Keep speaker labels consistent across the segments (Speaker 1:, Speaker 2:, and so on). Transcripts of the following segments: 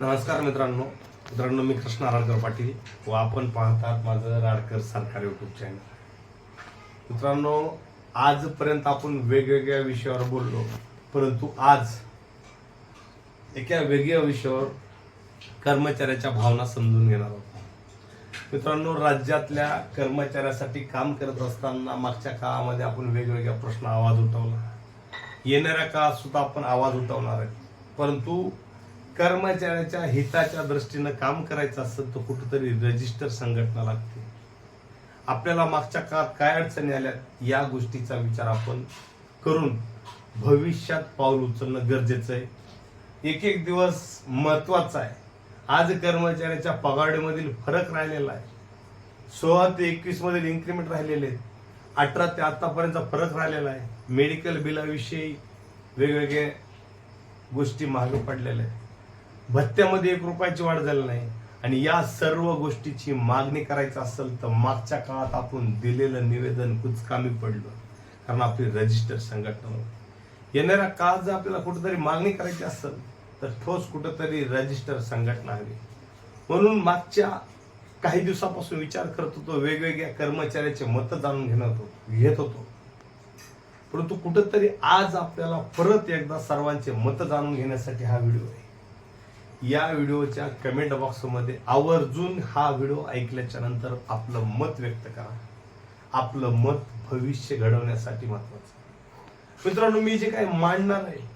Speaker 1: नमस्कार मित्रांनो. मित्रांनो मी कृष्ण राडकर पाटील व आपण पाहतात माझं राडकर सरकार यूट्यूब चॅनल मित्रांनो आजपर्यंत आपण वेगवेगळ्या विषयावर बोललो परंतु आज एका वेगळ्या विषयावर कर्मचाऱ्याच्या भावना समजून घेणार आहोत. मित्रांनो राज्यातल्या कर्मचाऱ्यासाठी काम करत असताना मागच्या काळामध्ये आपण वेगवेगळ्या प्रश्न आवाज उठवला. येणाऱ्या काळात सुद्धा आपण आवाज उठवणार आहे परंतु कर्मचाऱ्याच्या हिताच्या दृष्टीनं काम करायचं असेल तर कुठंतरी रजिस्टर संघटना लागते. आपल्याला मागच्या काळात काय अडचणी आल्या या गोष्टीचा विचार आपण करून भविष्यात पाऊल उचलणं गरजेचं आहे. एक एक दिवस महत्त्वाचा आहे. आज कर्मचाऱ्याच्या पगाडीमधील फरक राहिलेला आहे. सोळा ते एकवीस मधील इन्क्रीमेंट राहिलेले आहेत. अठरा ते आतापर्यंतचा फरक राहिलेला आहे. मेडिकल बिलाविषयी वेगवेगळे गोष्टी मागे पडलेल्या आहेत. भत्त्यामध्ये एक रुपयाची वाढ झाली नाही. आणि या सर्व गोष्टीची मागणी करायचं असेल तर मागच्या काळात आपण दिलेलं निवेदन कुचकामी पडलं. कारण आपली रजिस्टर संघटना येणाऱ्या काळात जर आपल्याला कुठेतरी मागणी करायची असेल तर ठोस कुठंतरी रजिस्टर संघटना हवी. म्हणून मागच्या काही दिवसापासून विचार करत होतो वेगवेगळ्या कर्मचाऱ्याचे मतं जाणून घेणार होतो घेत होतो. परंतु कुठंतरी आज आपल्याला परत एकदा सर्वांचे मतं जाणून घेण्यासाठी हा व्हिडिओ आहे. या व्हिडिओच्या कमेंट बॉक्समध्ये आवर्जून हा व्हिडिओ ऐकल्याच्या नंतर आपलं मत व्यक्त करा. आपलं मत भविष्य घडवण्यासाठी महत्वाचं. मित्रांनो मी जे काय मांडणार आहे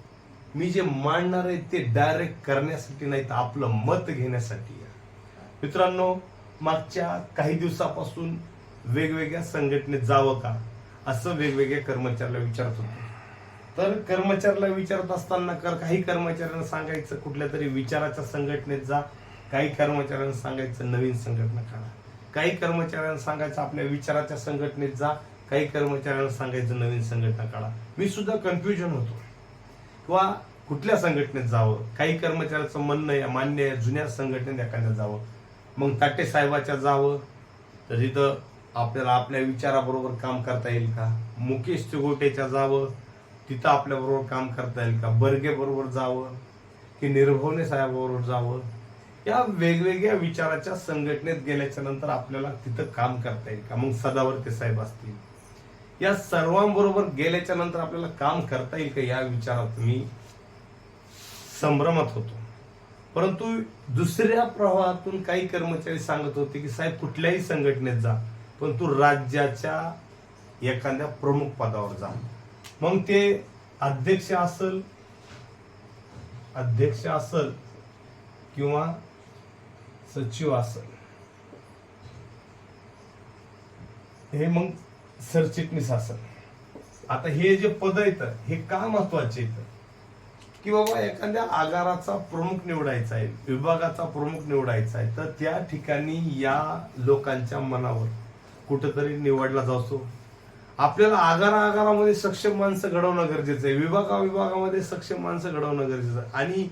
Speaker 1: मी जे मांडणार आहे ते डायरेक्ट करण्यासाठी नाही तर आपलं मत घेण्यासाठी मित्रांनो मागच्या काही दिवसापासून वेगवेगळ्या संघटनेत जावं का? असं वेगवेगळ्या कर्मचाऱ्याला विचारत होतो. तर कर्मचाऱ्याला विचारत असताना कर काही कर्मचाऱ्यांना सांगायचं कुठल्या तरी विचाराच्या संघटनेत जा काही कर्मचाऱ्यांना सांगायचं नवीन संघटना काढा. काही कर्मचाऱ्यांना सांगायचं आपल्या विचाराच्या संघटनेत जा काही कर्मचाऱ्यांना सांगायचं नवीन संघटना काढा. मी सुद्धा कन्फ्युजन होतो. किंवा कुठल्या संघटनेत जावं? काही कर्मचाऱ्याचं म्हणणं आहे मान्य आहे जुन्या संघटनेत एखाद्या जावं. मग ताटे साहेबाच्या जावं. तर तिथं आपल्याला आपल्या विचाराबरोबर काम करता येईल का? मुकेश तिगोटेच्या जावं. तिथं आपल्याबरोबर काम करता येईल का? बर्गेबरोबर जावं की निर्भवने साहेबाबरोबर जावं? या वेगवेगळ्या विचाराच्या संघटनेत गेल्याच्यानंतर आपल्याला तिथं काम करता येईल का? मग सदावर्ते साहेब असतील. या सर्वांबरोबर गेल्याच्यानंतर आपल्याला काम करता येईल का? या विचारात मी संभ्रमात होतो. परंतु दुसऱ्या प्रवाहातून काही कर्मचारी सांगत होते की साहेब कुठल्याही संघटनेत जा पण तू राज्याच्या एखाद्या प्रमुख पदावर जा. मग ते अध्यक्ष असल अध्यक्ष असल किंवा सचिव असल. हे मग सरचिटणीस असल. आता हे जे पद आहेत हे का महत्त्वाचे आहेत? की बाबा एखाद्या आगाराचा प्रमुख निवडायचा आहे विभागाचा प्रमुख निवडायचा आहे तर त्या ठिकाणी या लोकांच्या मनावर कुठेतरी निवडला जातो. आपल्याला आगारा आगारामध्ये सक्षम माणसं घडवणं गरजेचं आहे. विभागा विभागामध्ये सक्षम माणसं घडवणं गरजेचं आहे. आणि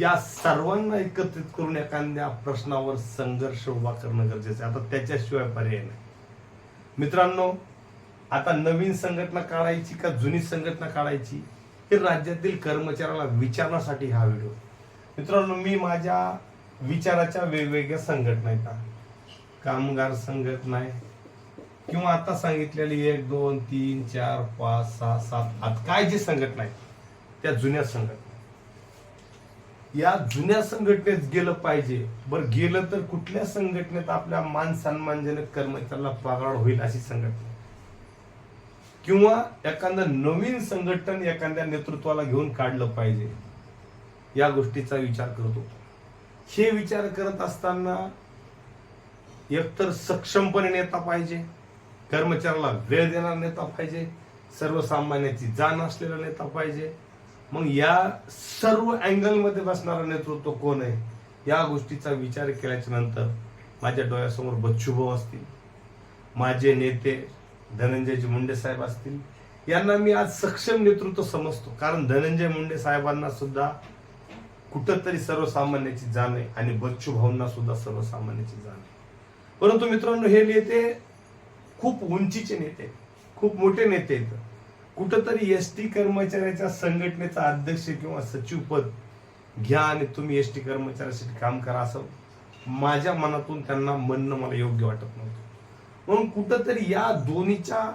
Speaker 1: या सर्वांना एकत्रित करून एखाद्या प्रश्नावर संघर्ष उभा करणं गरजेचं आहे. आता त्याच्याशिवाय पर्याय नाही. मित्रांनो आता नवीन संघटना काढायची का जुनी संघटना काढायची हे राज्यातील कर्मचाऱ्याला विचारण्यासाठी हा व्हिडिओ. मित्रांनो मी माझ्या विचाराच्या वेगवेगळ्या संघटना आहेत. कामगार संघटना आहे किंवा आता सांगितलेली एक दोन तीन चार पाच सहा सात आठ. काय जे संघटना आहेत त्या जुन्या संघटना या जुन्या संघटनेत गेलं पाहिजे. बरं गेलं तर कुठल्या संघटनेत आपल्या मान सन्मानजनक कर्मचाऱ्याला पगार होईल अशी संघटना किंवा एखादं नवीन संघटन एखाद्या नेतृत्वाला घेऊन काढलं पाहिजे? या गोष्टीचा विचार करतो हे विचार करत असताना एकतर सक्षमपणे नेता पाहिजे कर्मचाऱ्याला वेळ देणारा नेता पाहिजे सर्वसामान्याची जाण असलेला नेता पाहिजे. मग या सर्व अँगलमध्ये बसणारा नेतृत्व कोण आहे? या गोष्टीचा विचार केल्याच्यानंतर माझ्या डोळ्यासमोर बच्चूभाऊ असतील माझे नेते धनंजयजी मुंडे साहेब असतील. यांना मी आज सक्षम नेतृत्व समजतो. कारण धनंजय मुंडे साहेबांना सुद्धा कुठंतरी सर्वसामान्याची जाण आहे आणि बच्चू भाऊंना सुद्धा सर्वसामान्याची जाण आहे. परंतु मित्रांनो हे नेते खूप उंचीचे नेते आहेत. खूप मोठे नेते आहेत. कुठंतरी एस टी कर्मचाऱ्याच्या संघटनेचा अध्यक्ष किंवा सचिव पद घ्या आणि तुम्ही एस टी कर्मचाऱ्यासाठी काम करा असं माझ्या मनातून त्यांना म्हणणं मला योग्य वाटत नव्हतं. म्हणून कुठंतरी या दोन्हीच्या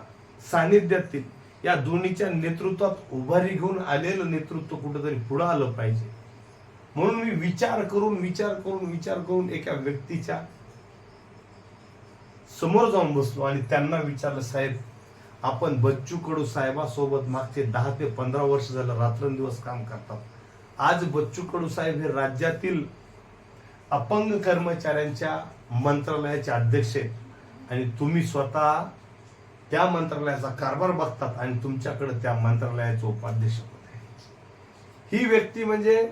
Speaker 1: सानिध्यातील या दोन्हीच्या नेतृत्वात उभारी घेऊन आलेलं नेतृत्व कुठंतरी पुढं आलं पाहिजे. म्हणून मी विचार करून विचार करून विचार करून एका व्यक्तीच्या समोर जाऊन बसलो आणि त्यांना विचारलं साहेब आपण बच्चू कडू साहेबासोबत मागचे दहा ते पंधरा वर्ष झालं रात्रंदिवस काम करतात. आज बच्चू कडू साहेब हे राज्यातील अपंग कर्मचाऱ्यांच्या मंत्रालयाचे अध्यक्ष आहेत. आणि तुम्ही स्वतः त्या मंत्रालयाचा कारभार बघतात आणि तुमच्याकडे त्या मंत्रालयाचे उपाध्यक्ष होते ही व्यक्ती म्हणजे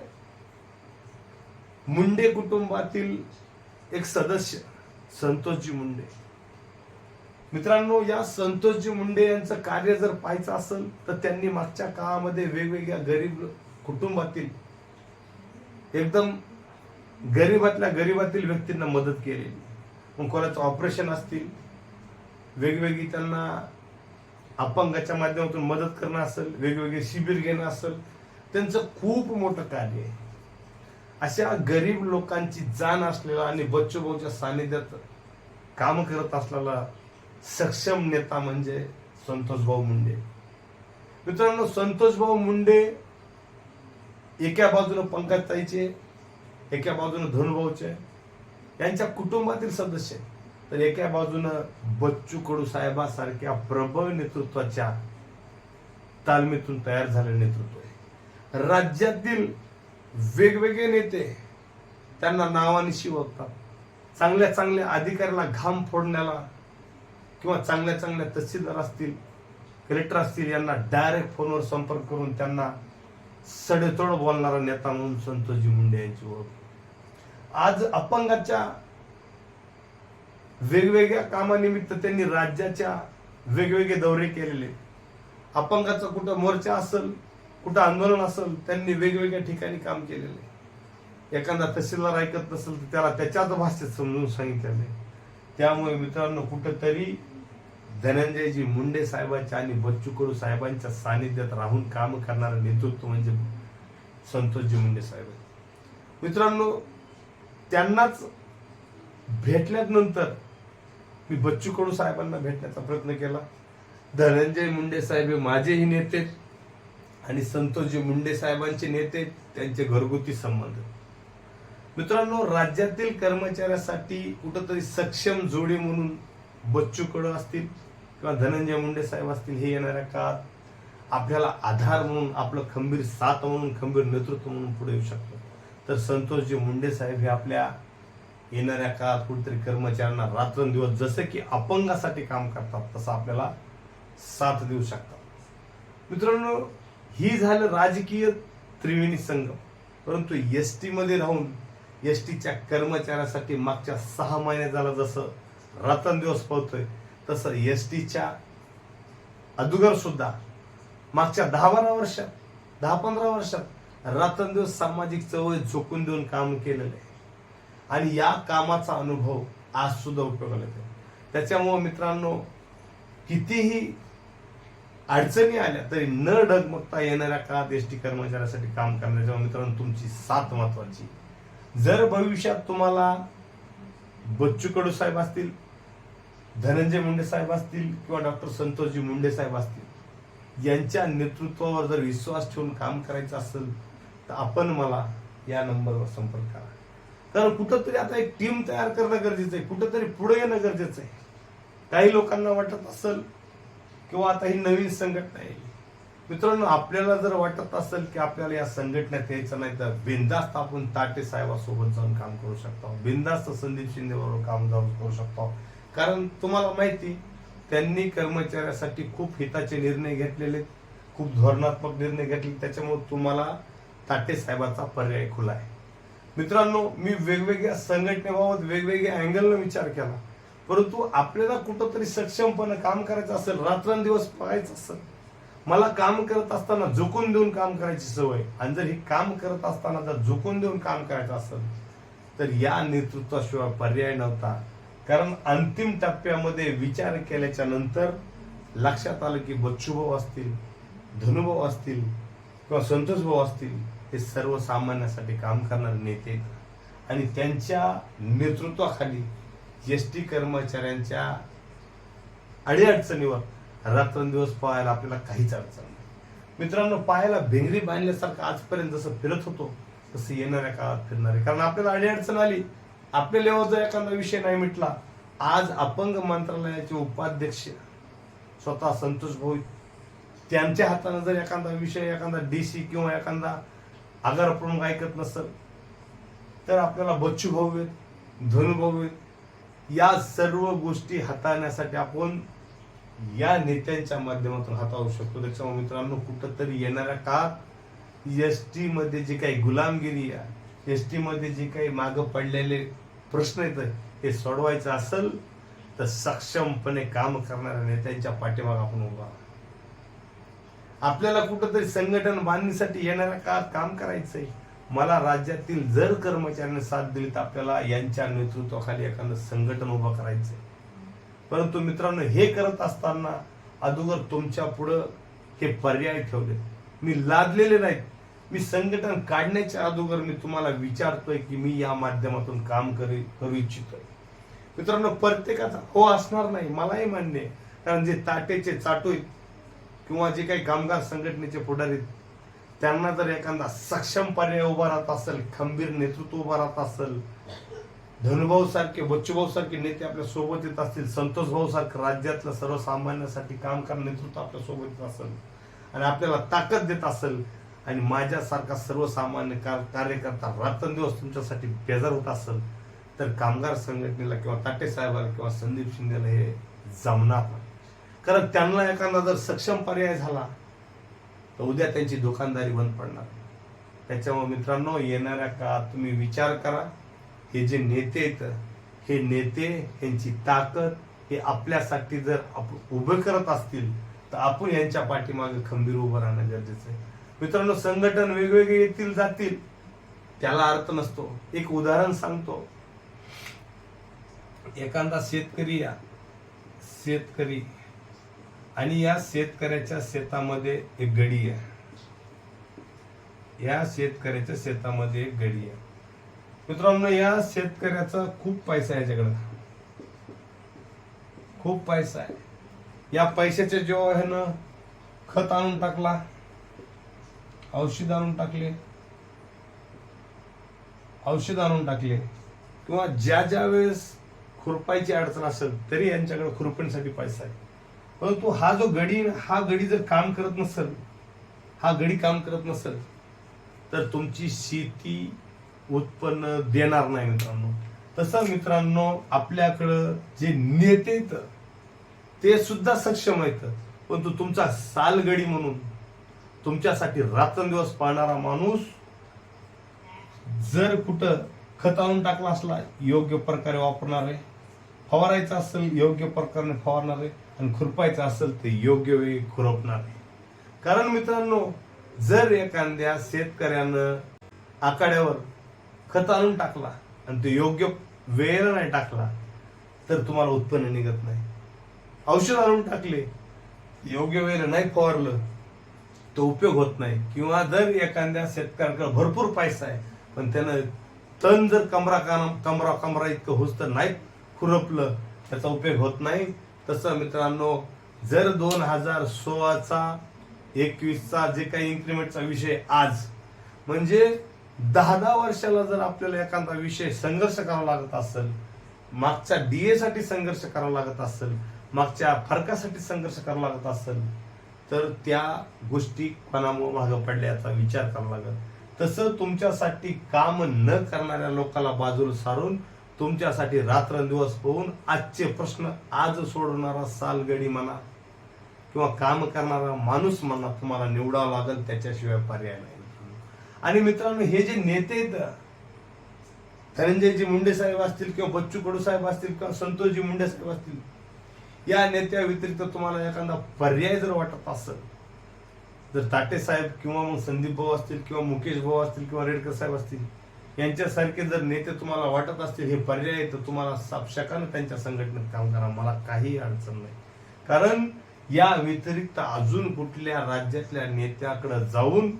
Speaker 1: मुंडे कुटुंबातील एक सदस्य संतोषजी मुंडे. मित्रांनो या संतोषजी मुंडे यांचं कार्य जर पाहायचं असेल तर त्यांनी मागच्या काळामध्ये वेगवेगळ्या गरीब कुटुंबातील एकदम गरीबातल्या गरीबातील व्यक्तींना मदत केलेली. मग कोणाचं ऑपरेशन असतील वेगवेगळी त्यांना अपंगाच्या माध्यमातून मदत करणं असेल वेगवेगळे शिबिर घेणं असेल त्यांचं खूप मोठं कार्य आहे. अशा गरीब लोकांची जाण असलेला आणि बच्चूभाऊच्या सानिध्यात काम करत असलेला सक्षम नेता म्हणजे संतोषभाऊ मुंडे. मित्रांनो संतोषभाऊ मुंडे एका बाजूनं पंकजताईचे एका बाजूनं धनुभाऊचे यांच्या कुटुंबातील सदस्य. तर एका बाजूनं बच्चू कडू साहेबासारख्या प्रबळ नेतृत्वाच्या तालमीतून तयार झालेलं नेतृत्व आहे. राज्यातील वेगवेगळे नेते त्यांना नावाने शिवतात चांगल्या चांगल्या अधिकाऱ्याला घाम फोडण्याला किंवा चांगल्या चांगल्या तहसीलदार असतील कलेक्टर असतील यांना डायरेक्ट फोनवर संपर्क करून त्यांना सडेतोड बोलणारा नेता म्हणून संतोषजी मुंडे यांची ओळख. आज अपंगाच्या वेगवेगळ्या कामानिमित्त त्यांनी राज्याच्या वेगवेगळे दौरे केलेले. अपंगाचा कुठं मोर्चा असेल कुठं आंदोलन असेल त्यांनी वेगवेगळ्या ठिकाणी काम केलेले. एखादा तहसीलदार ऐकत नसेल तर त्याला त्याच्याच भाषेत समजून सांगितलेले. त्यामुळे मित्रांनो कुठंतरी धनंजयजी मुंडे साहेबांच्या आणि बच्चू कडू साहेबांच्या सानिध्यात राहून काम करणारं नेतृत्व म्हणजे संतोषजी मुंडे साहेब मित्रांनो त्यांनाच भेटल्यानंतर मी बच्चू कडू साहेबांना भेटण्याचा प्रयत्न केला. धनंजय मुंडे साहेब हे माझेही नेते आणि संतोषजी मुंडे साहेबांचे नेते त्यांचे घरगुती संबंध मित्रांनो राज्यातील कर्मचाऱ्यासाठी कुठंतरी सक्षम जोडी म्हणून बच्चू कडू असतील किंवा धनंजय मुंडे साहेब असतील हे येणाऱ्या काळात आपल्याला आधार म्हणून आपलं खंबीर साथ म्हणून खंबीर नेतृत्व म्हणून पुढे येऊ शकतो. तर संतोषजी मुंडे साहेब हे आपल्या येणाऱ्या काळात कुठेतरी कर्मचाऱ्यांना रात्रंदिवस जसं की अपंगासाठी काम करतात तसं आपल्याला साथ देऊ शकतात. मित्रांनो ही झालं राजकीय त्रिवेणी संगम. परंतु एस टीमध्ये राहून एस टीच्या कर्मचाऱ्यासाठी मागच्या सहा महिन्यात झाला जसं रात्रंदिवस पळतोय तसं एस टीच्या अदुगर सुद्धा मागच्या दहा बारा वर्षात दहा पंधरा वर्षात रात्रंदिवस सामाजिक चवळ झोकून देऊन काम केलेलं आहे. आणि या कामाचा अनुभव आज सुद्धा उपयोगाला येतो त्याच्यामुळे मित्रांनो कितीही अडचणी आल्या तरी न डगमगता येणाऱ्या काळात एस टी कर्मचाऱ्यासाठी काम करण्याच्या मित्रांनो तुमची साथ महत्वाची. जर भविष्यात तुम्हाला बच्चू कडू साहेब असतील धनंजय मुंडे साहेब असतील किंवा डॉक्टर संतोषजी मुंडे साहेब असतील यांच्या नेतृत्वावर जर विश्वास ठेवून काम करायचं असेल तर आपण मला या नंबरवर संपर्क करा. कारण कुठंतरी आता एक टीम तयार करणं गरजेचं आहे कुठंतरी पुढे येणं गरजेचं आहे. काही लोकांना वाटत असेल किंवा आता ही नवीन संघटना आहे मित्रांनो आपल्याला जर वाटत असेल की आपल्याला या संघटनेत यायचं नाही तर बिंदास्त आपण ताटे साहेबासोबत जाऊन काम करू शकतो. बिंदास्त संदीप शिंदे बरोबर काम जाऊन करू शकतो. कारण तुम्हाला माहिती त्यांनी कर्मचाऱ्यासाठी खूप हिताचे निर्णय घेतलेले खूप धोरणात्मक निर्णय घेतले त्याच्यामुळे तुम्हाला ताटे साहेबाचा पर्याय खुला आहे. मित्रांनो मी वेगवेगळ्या संघटनेबाबत वेगवेगळ्या अँगलनं विचार केला. परंतु आपल्याला कुठंतरी सक्षमपणे काम करायचं असेल रात्रंदिवस पाहायचं असेल मला काम करत असताना झुकून देऊन काम करायची सवय आणि जर ही काम करत असताना जर झुकून देऊन काम करायचं असेल तर या नेतृत्वाशिवाय पर्याय नव्हता. कारण अंतिम टप्प्यामध्ये विचार केल्याच्यानंतर लक्षात आलं की बच्चूभाऊ असतील धनुभाऊ असतील किंवा संतोषभाव असतील हे सर्वसामान्यासाठी काम करणारे नेते आहेत. आणि त्यांच्या नेतृत्वाखाली एस टी कर्मचाऱ्यांच्या अडीअडचणीवर रात्रंदिवस पाहायला आपल्याला काहीच अडचण नाही. मित्रांनो पायाला भेंगरी बांधल्यासारखं आजपर्यंत जसं फिरत होतो तसं येणाऱ्या काळात फिरणार आहे. कारण आपल्याला अडीअडचण आली. आपल्या लेवल जर एखादा विषय नाही मिटला आज अपंग मंत्रालयाचे उपाध्यक्ष स्वतः संतोष भाऊ त्यांच्या हाताने जर एखादा विषय एखादा डीसी किंवा एखादा आगार प्रमुख ऐकत नसेल तर आपल्याला बच्चू भाऊ आहेत आहेत या सर्व गोष्टी हाताळण्यासाठी आपण या नेत्यांच्या माध्यमातून हाताळू शकतो. त्याच्यामुळे मित्रांनो कुठंतरी येणाऱ्या काळात एस टीमध्ये जी जे काही गुलामगिरी आहे एस टीमध्ये जे काही मागं पडलेले प्रश्न येतं हे सोडवायचं असेल तर सक्षमपणे काम करणाऱ्या नेत्यांच्या पाठीमाग आपण उभा आपल्याला कुठंतरी संघटन बांधणीसाठी येणाऱ्या काळात काम करायचंय. मला राज्यातील जर कर्मचाऱ्यांनी साथ दिली तर आपल्याला यांच्या नेतृत्वाखाली एखादं संघटन उभं करायचंय. परंतु मित्रांनो हे करत असताना अगोदर तुमच्या पुढं हे पर्याय ठेवले मी लादलेले नाहीत. मी संघटन काढण्याच्या अगोदर मी तुम्हाला विचारतोय की मी या माध्यमातून काम करी करू इच्छितोय. मित्रांनो प्रत्येकाचा हो असणार नाही मलाही मान्य आहे. कारण जे ताटेचे चाटू आहेत किंवा जे काही कामगार संघटनेचे पुढारी आहेत, त्यांना जर एखादा सक्षम पर्याय उभा राहत असेल खंबीर नेतृत्व उभा राहत असेल धनुभाऊ सारखे बच्चूभाऊ सारखे नेते आपल्यासोबत येत असतील संतोष भाऊ सारखं राज्यातलं सर्वसामान्यासाठी काम करणारं नेतृत्व आपल्यासोबत येत असेल आणि आपल्याला ताकद देत असेल आणि माझ्यासारखा सर्वसामान्य कार- कार्यकर्ता रात्रंदिवस तुमच्यासाठी बेजार होत असेल तर कामगार संघटनेला किंवा ताटे साहेबाला किंवा संदीप शिंदेला हे जमणार नाही. कारण त्यांना एखादा जर सक्षम पर्याय झाला तर उद्या त्यांची दुकानदारी बंद पडणार. त्याच्यामुळे मित्रांनो येणाऱ्या काळात तुम्ही विचार करा हे जे नेते आहेत हे नेते यांची ताकद हे आपल्यासाठी जर आप- उभे करत असतील तर आपण यांच्या पाठीमागे खंबीर उभं राहणं गरजेचं आहे. मित्रांनो संघटन वेगवेगळे येतील जातील त्याला अर्थ नसतो. एक उदाहरण सांगतो. एखादा शेतकरी या शेतकरी आणि या शेतकऱ्याच्या शेतामध्ये एक गडी आहे. या शेतकऱ्याच्या शेतामध्ये एक गडी आहे. मित्रांनो या शेतकऱ्याचा खूप पैसा आहे याच्याकडे. खूप पैसा आहे. या पैशाच्या जेव्हा ह्यानं खत आणून टाकला. औषध आणून टाकले. औषध आणून टाकले. किंवा ज्या ज्या वेळेस खुरपायची अडचण असेल तरी यांच्याकडे खुरपणीसाठी पैसा आहे. परंतु हा जो गडी हा गडी जर काम करत नसेल हा गडी काम करत नसेल तर तुमची शेती उत्पन्न देणार नाही मित्रांनो. तसं मित्रांनो आपल्याकडं जे नेते ते सुद्धा सक्षम आहेत. परंतु तुमचा सालगडी म्हणून तुमच्यासाठी रात्रंदिवस पाळणारा माणूस जर कुठं खत आणून टाकला असला योग्य प्रकारे वापरणार आहे. फवारायचं असेल योग्य प्रकारे फवारणार आहे. आणि खुरपायचं असेल ते योग्य वेळी खुरपणार आहे. कारण मित्रांनो जर एखाद्या शेतकऱ्यानं आखाड्यावर खत आणून टाकला आणि ते योग्य वेळेला नाही टाकला तर तुम्हाला उत्पन्न निघत नाही. औषध आणून टाकले योग्य वेळेला नाही फवारलं तो उपयोग होत नाही. किंवा जर एखाद्या शेतकऱ्याकडे भरपूर पैसा आहे पण त्यानं तण जर कमरा कान कमरा कमरा इतकं होत तर नाही खुरपलं त्याचा उपयोग होत नाही. तसं मित्रांनो जर दोन हजार सोळाचा एकवीसचा जे काही इन्क्रीमेंटचा विषय आज म्हणजे दहा दहा वर्षाला जर आपल्याला एखादा विषय संघर्ष करावा लागत असेल मागच्या डीएसाठी संघर्ष करावा लागत असेल मागच्या फरकासाठी संघर्ष करावा लागत असेल तर त्या गोष्टी कोणामुळे मागं पडल्या याचा विचार करावा लागेल. तसं तुमच्यासाठी काम न करणाऱ्या लोकांना बाजूला सारून तुमच्यासाठी रात्रंदिवस होऊन आजचे प्रश्न आज सोडवणारा सालगडी म्हणा किंवा काम करणारा माणूस म्हणा तुम्हाला निवडावं लागेल त्याच्याशिवाय पर्याय नाही. आणि मित्रांनो हे जे नेते आहेत धनंजयजी मुंडे साहेब असतील किंवा बच्चू कडू साहेब असतील किंवा संतोषजी मुंडे साहेब असतील या नेत्या व्यतिरिक्त तुम्हाला एखादा पर्याय जर वाटत असेल जर ताटे साहेब किंवा मग संदीप भाऊ असतील किंवा मुकेश भाऊ असतील किंवा रेडकर साहेब असतील यांच्यासारखे जर नेते तुम्हाला वाटत असतील हे पर्याय तर तुम्हाला सापशाकानं त्यांच्या संघटनेत काम करा. मला काही अडचण नाही. कारण या व्यतिरिक्त अजून कुठल्या राज्यातल्या नेत्याकडे जाऊन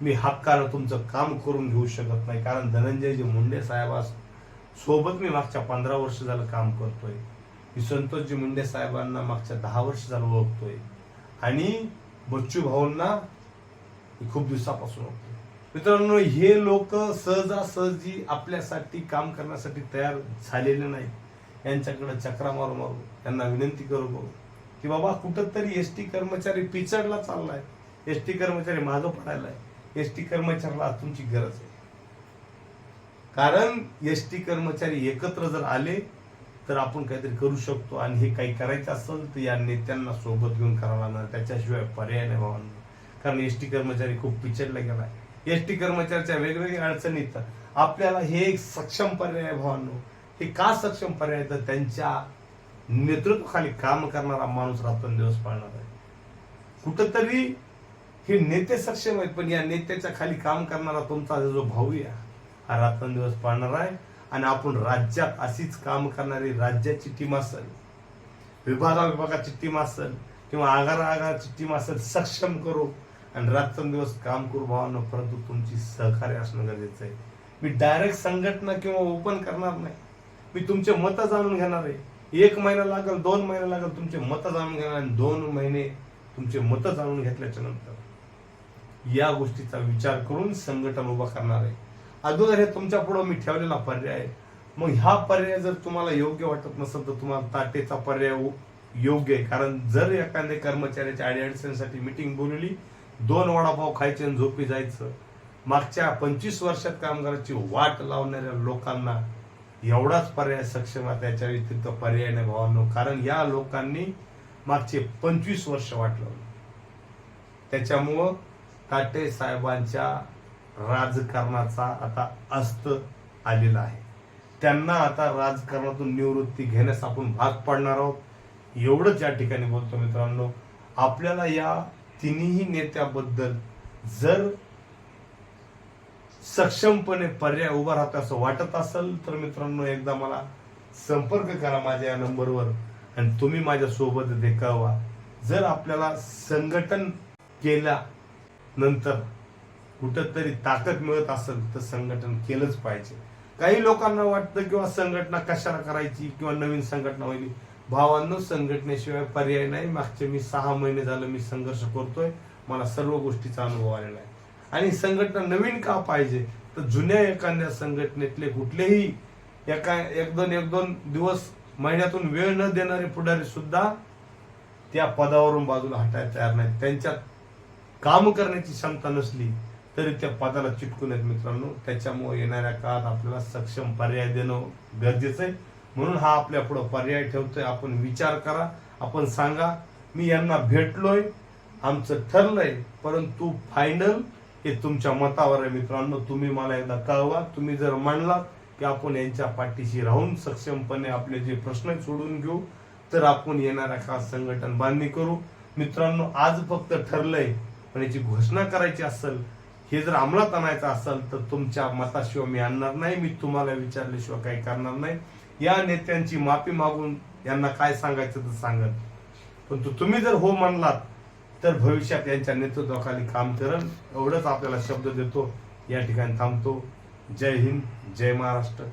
Speaker 1: मी हक्कानं तुमचं काम करून घेऊ शकत नाही. कारण धनंजयजी मुंडे साहेबास सोबत मी मागच्या पंधरा वर्ष झालं काम करतोय. मी संतोषजी मुंडे साहेबांना मागच्या दहा वर्ष झालं ओळखतोय. आणि बच्चू भाऊंना खूप दिवसापासून ओळखतोय. मित्रांनो हे लोक सहजासहजी आपल्यासाठी काम करण्यासाठी तयार झालेले नाहीत. यांच्याकडे चक्रा मारू मारू त्यांना विनंती करू करू की बाबा कुठंतरी एस टी कर्मचारी पिचडला चाललाय. एस टी कर्मचारी मागं पडायलाय. एस टी कर्मचाऱ्याला तुमची गरज आहे. कारण एस टी कर्मचारी एकत्र जर आले तर आपण काहीतरी करू शकतो आणि हे काही करायचं असेल तर या नेत्यांना सोबत घेऊन करावं लागणार. त्याच्याशिवाय पर्याय नाही भावांना. कारण एस टी कर्मचारी खूप पिचडला गेलाय एस टी कर्मचाऱ्याच्या वेगवेगळ्या अडचणी येतात आपल्याला हे एक सक्षम पर्याय आहे भावांनो. हे का सक्षम पर्याय तर त्यांच्या नेतृत्वाखाली काम करणारा माणूस रात्रंदिवस पाळणार आहे. कुठंतरी हे नेते सक्षम आहेत पण या नेत्याच्या खाली काम करणारा तुमचा जो भाऊ आहे हा रात्रंदिवस पाळणार आहे. आणि आपण राज्यात अशीच काम करणारी राज्याची टीम असेल विभागा विभागाची टीम असेल किंवा आगार आगाराची टीम असेल सक्षम करू आणि रात्रंदिवस काम करू भावांना. परंतु तुमची सहकार्य असणं गरजेचं आहे. मी डायरेक्ट संघटना किंवा ओपन करणार नाही. मी तुमचे मतं जाणून घेणार आहे. एक महिना लागेल दोन महिना लागेल तुमचे मतं जाणून घेणार आणि दोन महिने तुमचे मतं जाणून घेतल्याच्या नंतर या गोष्टीचा विचार करून संघटन उभं करणार आहे. अगोदर हे तुमच्या पुढं मी ठेवलेला पर्याय. आहे मग हा पर्याय जर तुम्हाला योग्य वाटत नसेल तर तुम्हाला ताटेचा पर्याय योग्य आहे. कारण जर एखाद्या कर्मचाऱ्याच्या अडीअडचणीसाठी मिटिंग बोलवली दोन वडापाव खायचे आणि झोपी जायचं. मागच्या पंचवीस वर्षात कामगाराची वाट लावणाऱ्या लोकांना एवढाच पर्याय सक्षम आहे त्याच्या व्यतिरिक्त पर्याय नाही भावांनो. कारण या लोकांनी मागचे पंचवीस वर्ष वाट लावली. त्याच्यामुळं ताटे साहेबांच्या राजकारणाचा आता अस्त आलेला आहे. त्यांना आता राजकारणातून निवृत्ती घेण्यास आपण भाग पाडणार आहोत. एवढंच या ठिकाणी बोलतो मित्रांनो आपल्याला या तिन्ही नेत्याबद्दल जर सक्षमपणे पर्याय उभा राहतो असं वाटत असेल तर मित्रांनो एकदा मला संपर्क करा माझ्या या नंबरवर आणि तुम्ही माझ्यासोबत ते कळवा जर आपल्याला संघटन केल्या नंतर कुठंतरी ताकद मिळत असेल तर संघटन केलंच पाहिजे. काही लोकांना वाटतं किंवा संघटना कशाला करायची किंवा नवीन संघटना होईल. भावांनो संघटनेशिवाय पर्याय नाही. मागचे मी सहा महिने झालं मी संघर्ष करतोय. मला सर्व गोष्टीचा अनुभव आलेला आहे. आणि संघटना नवीन का पाहिजे? तर जुन्या एखाद्या संघटनेतले कुठलेही एका एक दोन एक दोन दिवस महिन्यातून वेळ न देणारे पुढारी सुद्धा त्या पदावरून बाजूला हटायला तयार नाहीत. त्यांच्यात काम करण्याची क्षमता नसली तरी त्या पदाला चिटकून आहेत मित्रांनो. त्याच्यामुळे येणाऱ्या काळात आपल्याला सक्षम पर्याय देणं गरजेचं आहे. म्हणून हा आपल्या पुढं पर्याय ठेवतोय. आपण विचार करा. आपण सांगा. मी यांना भेटलोय. आमचं ठरलंय. परंतु फायनल हे तुमच्या मतावर आहे मित्रांनो. तुम्ही मला एकदा कळवा. तुम्ही जर म्हणलात की आपण यांच्या पाठीशी राहून सक्षमपणे आपले जे प्रश्न सोडून घेऊ तर आपण येणाऱ्या काळात संघटन बांधणी करू. मित्रांनो आज फक्त ठरलंय पण याची घोषणा करायची असेल हे जर अंमलात आणायचं असेल तर तुमच्या मताशिवाय मी आणणार नाही मी तुम्हाला विचारल्याशिवाय काही करणार नाही. या नेत्यांची माफी मागून यांना काय सांगायचं तर सांगत पण तुम्ही जर हो म्हणलात तर भविष्यात यांच्या नेतृत्वाखाली काम करण एवढंच आपल्याला शब्द देतो. या ठिकाणी थांबतो. जय हिंद जय महाराष्ट्र.